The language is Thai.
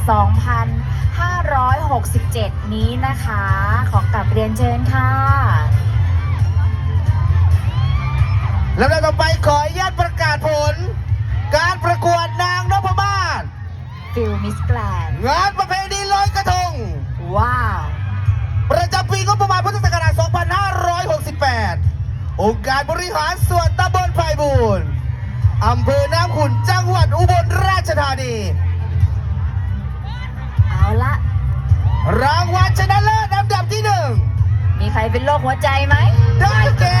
2567 นี้นะคะ ขอกลับเรียนเชิญค่ะลำดับต่อไปขออนุญาตประกาศผล การประกวดนางนพมาศฟิลมิสแกลนงานประเพณีลอยกระทง ว้าว ประจำปีงบประมาณพุทธศักราช 2568 องค์การบริหารส่วนตำบลไผ่บูรณ์อำเภอน้ำขุนจังหวัดอุบลราชธานี เป็นโรคหัวใจไหมได้แก่